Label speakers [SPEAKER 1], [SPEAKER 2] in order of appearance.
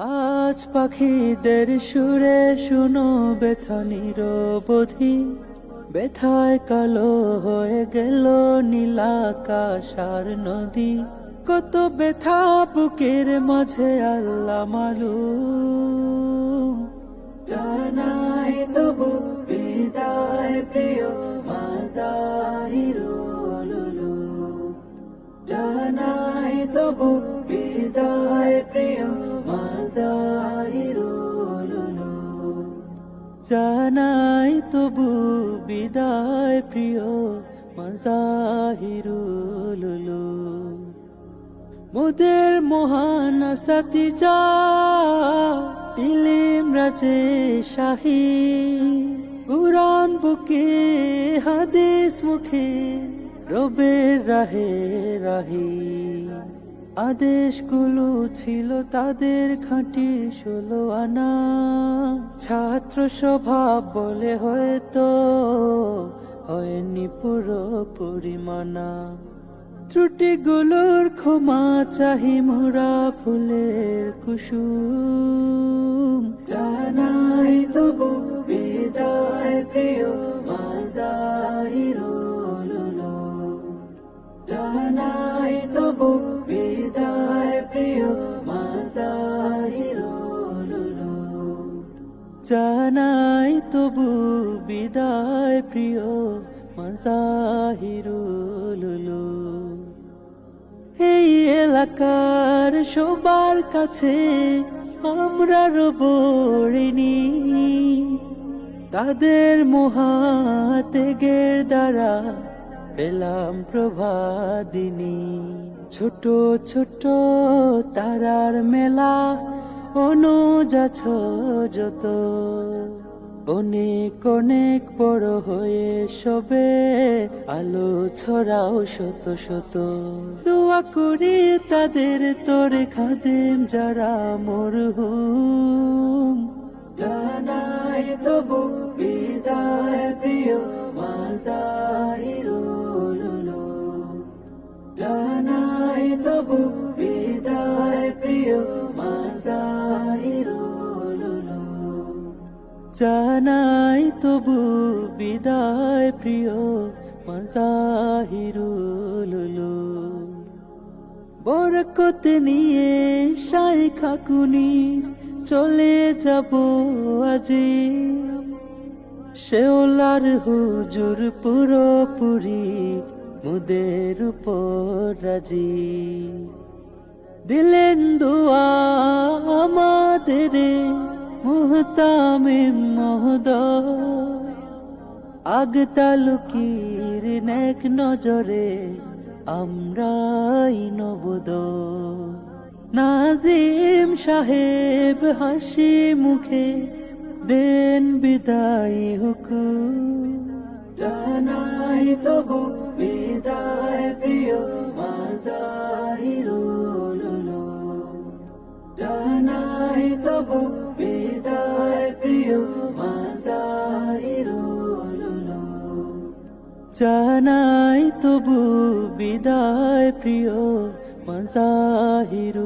[SPEAKER 1] আজ পাখিদের সুরে শুনো ব্যথা নিরবধি ব্যথায় কালো হয়ে গেল নীলাকাশার নদী। কত ব্যথা বুকের মাঝে আল্লাহ মালুম। জানাই তবু বিদায় প্রিয় মাজাহিরুলুলু জানাই তবু বিদায় জানাই তবু বিদায় প্রিয় মাজাহিরুলুলু মোদের মহান সাথী যা রাজে শাহী। কুরআন বুকে, হাদিস মুখে, রবের রাহে রাহি। আদেশগুলো ছিল তাদের খাঁটি ষোলো আনা। ছাত্র স্বভাব বলে হয়তো হয়নি পুরো ত্রুটি ত্রুটিগুলোর ক্ষমা চাহি মোরা ফুলের কুসুম। জানাই তবু বিদায় প্রিয় মাজাহিরুলুলু এই এলাকার সবার কাছে আমরা রবড়িনি তাদের মহাতেগের দ্বারা পেলাম প্রভাদিনী। ছোট ছোট তারার মেলা অনুজ আছো যত। অনেক অনেক বড় হয়ে সবে আলো ছড়াও শত শত। দোয়া করি তাদের তোরে খাদেম যারা মরহুম। জানাই তবু বিদায় প্রিয় মাজাহিরুলুলু জানাই তবু বিদায় প্রিয় মাজাহিরুলুলু বরকত নিয়ে সাই খাকুনি, চলে যাব আজি। শেওলার হুজুর পুরোপুরি মুদের উপর রাজি। দিলেন দোয়া আমাদের মুহতামে মহোদয় আগ তালুকির নেক নজরে আমরাই নবদ নাজিম সাহেব হাসি মুখে দেন বিদায় হুকুম জানাই তবু বিদায় প্রিয় মাজাহিরুলুলু জানাই তবু বিদায় প্রিয় মাজাহিরুলুলু